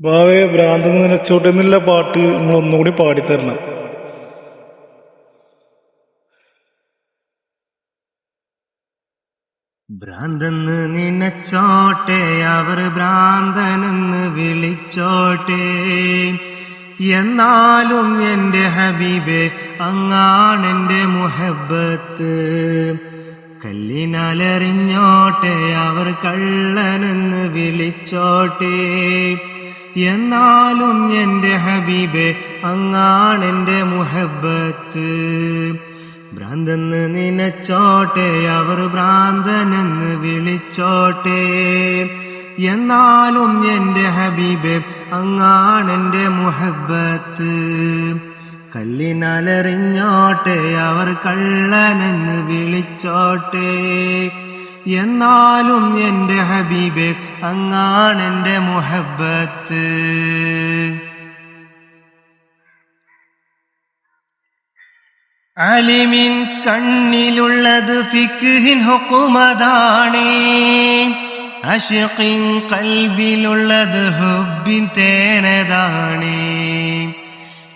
ഭാവേ ഭ്രാന്ത് നിലച്ചോട്ടെ എന്നുള്ള പാട്ട് നിങ്ങൾ ഒന്നുകൂടി പാടിത്തരണം. ഭ്രാന്തെന്ന് നിനച്ചോട്ടെ അവർ ഭ്രാന്തനെന്ന് വിളിച്ചോട്ടെ. എന്നാലും എന്റെ ഹബീബെ അങ്ങാണെന്റെ മുഹബത്ത് കല്ലിനാലെറിഞ്ഞോട്ടെ അവർ കള്ളനെന്ന് വിളിച്ചോട്ടെ. എന്നാലും എന്റെ ഹബീബെ അങ്ങാണെന്റെ മുഹബത്ത് ഭ്രാന്തെന്ന് നിനച്ചോട്ടെ അവർ ഭ്രാന്തനെന്ന് വിളിച്ചോട്ടെ. എന്നാലും എന്റെ ഹബീബെ അങ്ങാണെന്റെ മുഹബത്ത് കല്ലിനാലെറിഞ്ഞോട്ടെ അവർ കള്ളനെന്ന് വിളിച്ചോട്ടെ. എന്നാലും എന്റെ ഹബീബ് അങ്ങാണ് എന്റെ മുഹബത്ത് അലിമിൻ കണ്ണിലുള്ളത് ഫിക്ഹിൻ ഹുക്കുമതാണേ. അഷിഖിൻ കൽബിലുള്ളത് ഹുബിൻ തേനതാണേ.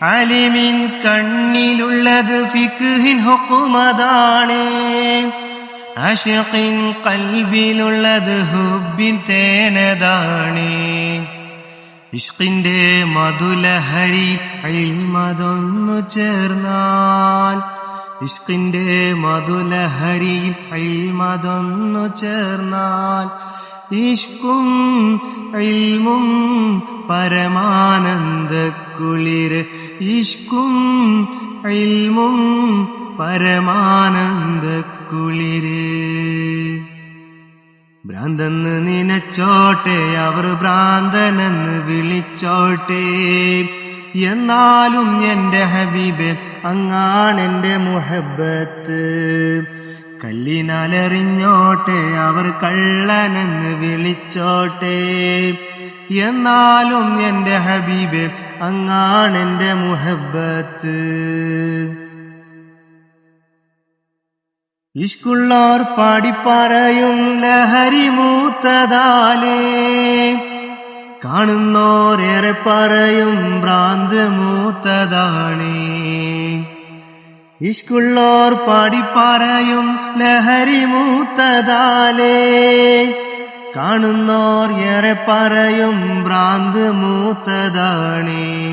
അലിമിൻ കണ്ണിലുള്ളത് ഫിക്ഹിൻ ഹുക്കുമതാണേ. അഷിഖിൻ കൽബിലുള്ളത് ഹുബിൻ തേനതാണ്. ഇഷ്കിന്റെ മധുലഹരി അഴിമതൊന്നു ചേർന്നാൽ. ഇഷ്കിന്റെ മധുലഹരി അഴിമതൊന്നു ചേർന്നാൽ. ഇഷ്കും ഇൽമും പരമാനന്ദ ഇഷ്കും ഇൽമും പരമാനന്ദ കുളിര് ഭ്രാന്തെന്ന് നിനച്ചോട്ടെ അവർ ഭ്രാന്തനെന്ന് വിളിച്ചോട്ടെ. എന്നാലും എന്റെ ഹബീബ് അങ്ങാണെന്റെ മുഹബത്ത് കല്ലിനാലെറിഞ്ഞോട്ടെ അവർ കള്ളനെന്ന് വിളിച്ചോട്ടെ. എന്നാലും എന്റെ ഹബീബ് അങ്ങാണെന്റെ മുഹബത്ത് ഇഷ്കുള്ളോർ പാടിപ്പറയും ലഹരി മൂത്തതാലേ. കാണുന്നോരേറെ പറയും ഭ്രാന്ത് മൂത്തതാണേ. ഇഷ്കുള്ളോർ പാടിപ്പറയും ലഹരി മൂത്തതാലേ. കാണുന്നോർ ഏറെ പറയും ഭ്രാന്ത് മൂത്തതാണേ.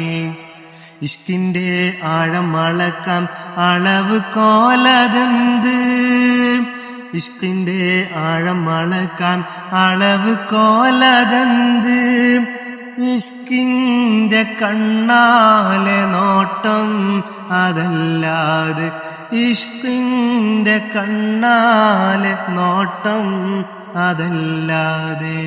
ഇഷ്കിന്റെ ആഴം അളക്കാൻ അളവ് കോലതെന്ത്? ഇഷ്കിന്റെ ആഴം അളക്കാൻ അളവ് കോലതെന്ത്? ഇഷ്കിന്റെ കണ്ണാലെ നോട്ടം അതല്ലാതെ ഇഷ്കിന്റെ കണ്ണാലെ നോട്ടം അതല്ലാതെ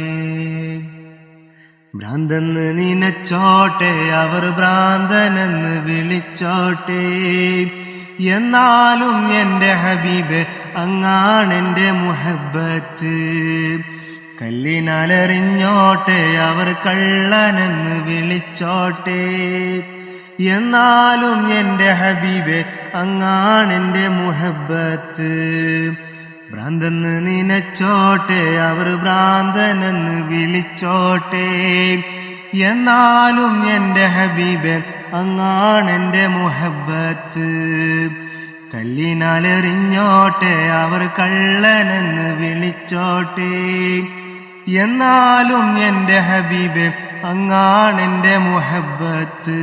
ഭ്രാന്തെന്ന് നിനച്ചോട്ടെ അവർ ഭ്രാന്തനെന്ന് വിളിച്ചോട്ടെ. എന്നാലും എന്റെ ഹബീബ് അങ്ങാണെന്റെ മുഹബത്ത് കല്ലിനാലെറിഞ്ഞോട്ടെ അവർ കള്ളനെന്ന് വിളിച്ചോട്ടെ. എന്നാലും എന്റെ ഹബീബ് അങ്ങാണെന്റെ മുഹബത്ത് ഭ്രാന്തെന്ന് നിനച്ചോട്ടെ അവർ ഭ്രാന്തനെന്ന് വിളിച്ചോട്ടെ. എന്നാലും എന്റെ അങ്ങാണ് എന്റെ മുഹബത്ത് കല്ലിനാലെറിഞ്ഞോട്ടെ അവർ കള്ളനെന്ന് വിളിച്ചോട്ടെ. എന്നാലും എന്റെ ഹബീബ് എന്റെ മുഹബത്ത്